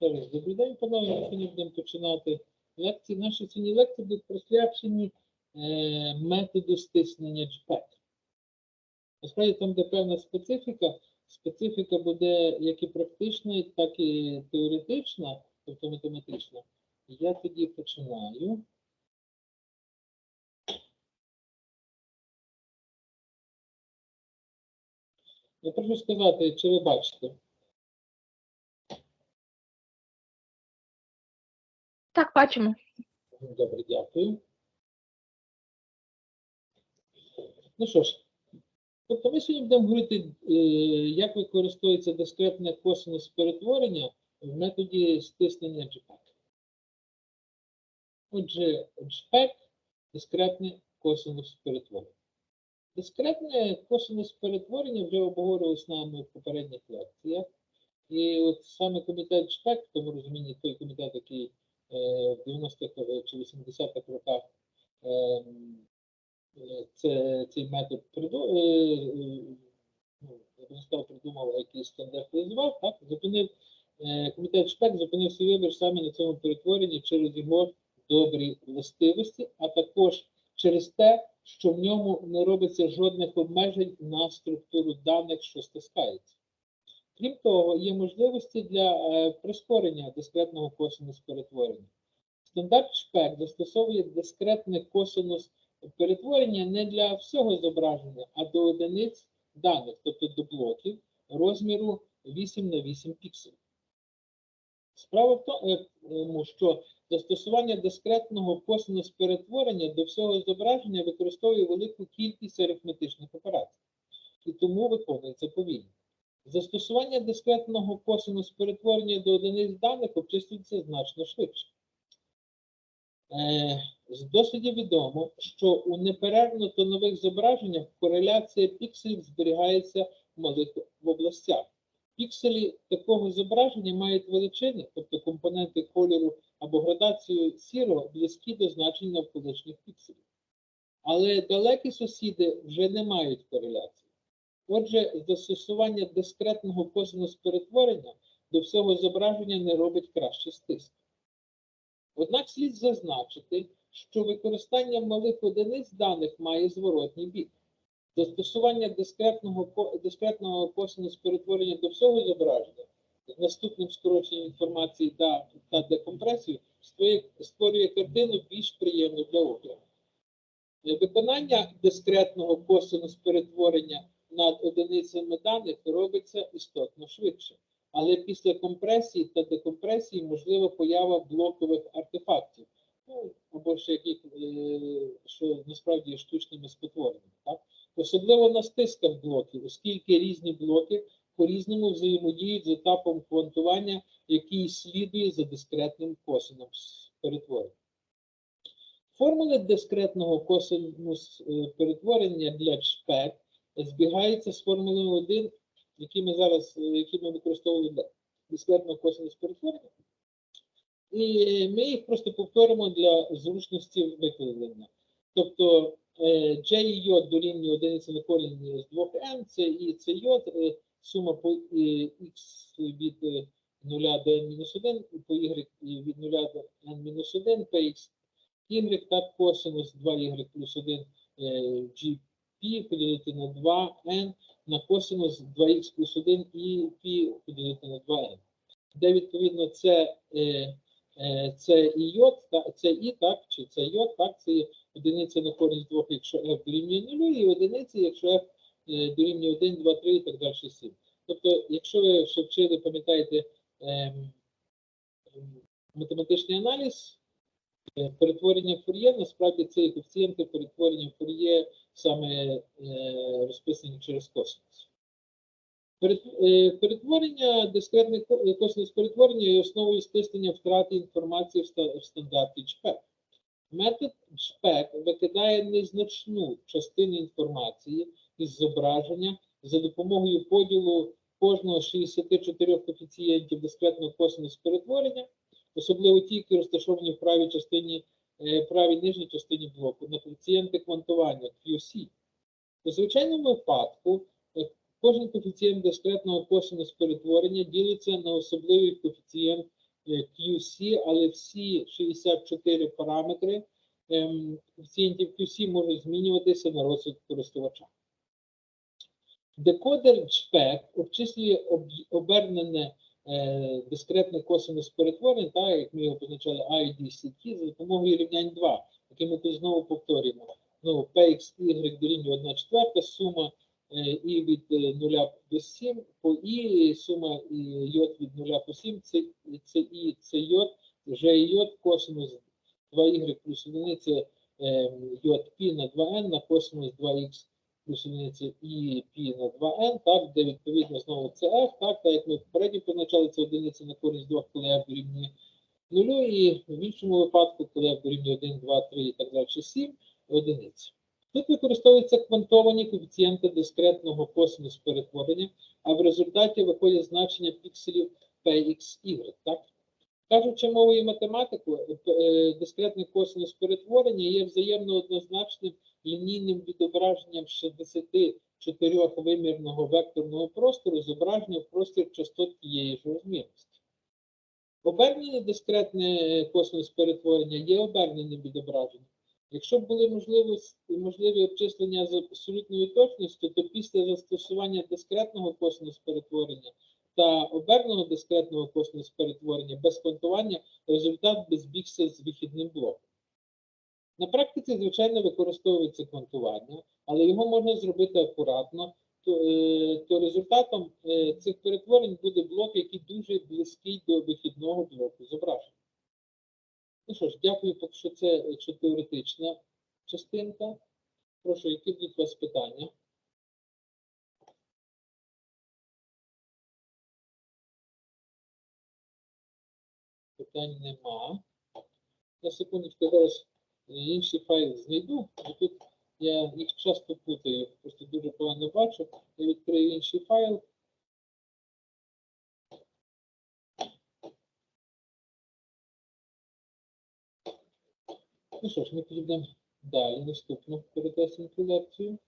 Так, Добрий день, панове. Сьогодні будемо починати лекції. Наші сьогодні лекції будуть присвячені е, методу стиснення JPEG. Насправді там, де певна специфіка, специфіка буде як і практична, так і теоретична, тобто математична. Я тоді починаю. Я прошу сказати, чи ви бачите? Так, бачимо. Добре, дякую. Ну що ж, тобто ми сьогодні будемо говорити, е, як використовується дискретне косинус перетворення в методі стиснення JPEG. Отже, JPEG – дискретне косинус перетворення. Дискретне косинус перетворення вже обговорювалось нами в попередніх лекціях. І от саме комітет JPEG, в тому розумінні той комітет, який в 90-х чи 80-х роках е, це, цей метод е, е, ну, придумав, а якийсь стандартизував, так, зупинив, е, комітет ШПЕК зупинив свій вибір саме на цьому перетворенні через його добрі властивості, а також через те, що в ньому не робиться жодних обмежень на структуру даних, що стискається. Крім того, є можливості для е, прискорення дискретного косинус перетворення. Стандарт ШПЕК застосовує дискретне косинус перетворення не для всього зображення, а до одиниць даних, тобто до блоків розміру 8 на 8 пікселів. Справа в е, тому, що застосування дискретного косинус перетворення до всього зображення використовує велику кількість арифметичних операцій і тому виконується повільно. Застосування дискретного косинус перетворення до одиниць даних обчислюється значно швидше. Е, З досвідів відомо, що у неперервно тонових зображеннях кореляція пікселів зберігається в малих областях. Пікселі такого зображення мають величини, тобто компоненти кольору або градацію сірого, близькі до значень навколишніх пікселів. Але далекі сусіди вже не мають кореляції. Отже, застосування дискретного косинус перетворення до всього зображення не робить краще стиск. Однак слід зазначити, що використання малих одиниць даних має зворотній бік. Застосування дискретного, дискретного косинус перетворення до всього зображення з наступним скороченням інформації та, та декомпресією створює, створює картину більш приємну для огляду. Виконання дискретного косинус перетворення над одиницями даних робиться істотно швидше. Але після компресії та декомпресії можлива поява блокових артефактів, ну, або ще яких, е, що насправді штучними спотвореннями. Особливо на стисках блоків, оскільки різні блоки по-різному взаємодіють з етапом квантування, який слідує за дискретним косином перетворення. Формули дискретного косинус е, перетворення для ЧПЕК збігаються з формулою 1, які ми зараз е, які ми використовували для дискретного косинус перетворення. І ми їх просто повторимо для зручності викладення. Тобто е, J і J дорівнює одиниці на корінь з 2n, це і це J, е, сума по е, x від е, 0 до n-1, по y від 0 до n-1, px, y, так, косинус 2y плюс 1 е, gp поділити на 2n, на косинус 2х плюс 1 і π поділити на 2n. Де відповідно це, е, е, це і йод, та- це і, так, чи це йод, так, це одиниця на з 2, якщо f дорівнює 0, і одиниці, якщо f е, дорівнює 1, 2, 3 і так далі 7. Тобто, якщо ви ще вчили, пам'ятаєте ем, математичний аналіз, е, перетворення Фур'є, насправді це є коефіцієнти перетворення Фур'є саме е, розписані через косинус. Е, Перетворення, дискретне ко- косинус перетворення є основою стиснення втрати інформації в ста- в стандарті ЧПЕК. Метод ЧПЕК викидає незначну частину інформації із зображення за допомогою поділу кожного з 64 коефіцієнтів дискретного косинусу перетворення, особливо ті, які розташовані в правій частині, правій нижній частині блоку, на коефіцієнти квантування QC. У звичайному випадку е, кожен коефіцієнт дискретного косинусу перетворення ділиться на особливий коефіцієнт е, QC, але всі 64 параметри ем, коефіцієнтів QC можуть змінюватися на розсуд користувача. Декодер JPEG обчислює обернене е, дискретне косинус перетворення, так, як ми його позначали IDCT, за допомогою рівнянь 2, яке ми тут знову повторюємо. Ну, PXY дорівнює 1 четверта, сума е, і від е, 0 до 7, по І сума і від 0 по 7, це, І, це Ж і йод, косинус 2y плюс 1 це е, йод на 2n на косинус 2х плюс 1 це і π на 2n, так, де відповідно знову це f, так, так як ми попередньо позначали, це одиниця на користь 2, коли f дорівнює 0, і в іншому випадку, коли f дорівнює 1, 2, 3 і так далі, 7, одиниці. Тут використовуються квантовані коефіцієнти дискретного косинус перетворення, а в результаті виходять значення пікселів pxy. Так? Кажучи мовою математику, е, е, дискретний косинус перетворення є взаємно однозначним лінійним відображенням 64-вимірного векторного простору зображення в простір частот тієї ж розмірності. Обернене дискретне е, косинус перетворення є оберненим відображенням. Якщо б були можливі обчислення з абсолютною точністю, то після застосування дискретного косинус перетворення та оберненого дискретного косинус перетворення без квантування результат би збігся з вихідним блоком. На практиці, звичайно, використовується квантування, але його можна зробити акуратно, то, е, то результатом е, цих перетворень буде блок, який дуже близький до вихідного блоку зображення. Ну що ж, дякую, що це теоретична частинка. Прошу, які будуть у вас питання? Питань нема. На секундочку, зараз е, інший файл знайду, бо тут я їх часто путаю, просто дуже погано бачу. Я відкрию інший файл. Ну що ж, ми підемо далі, наступну коротесеньку лекцію.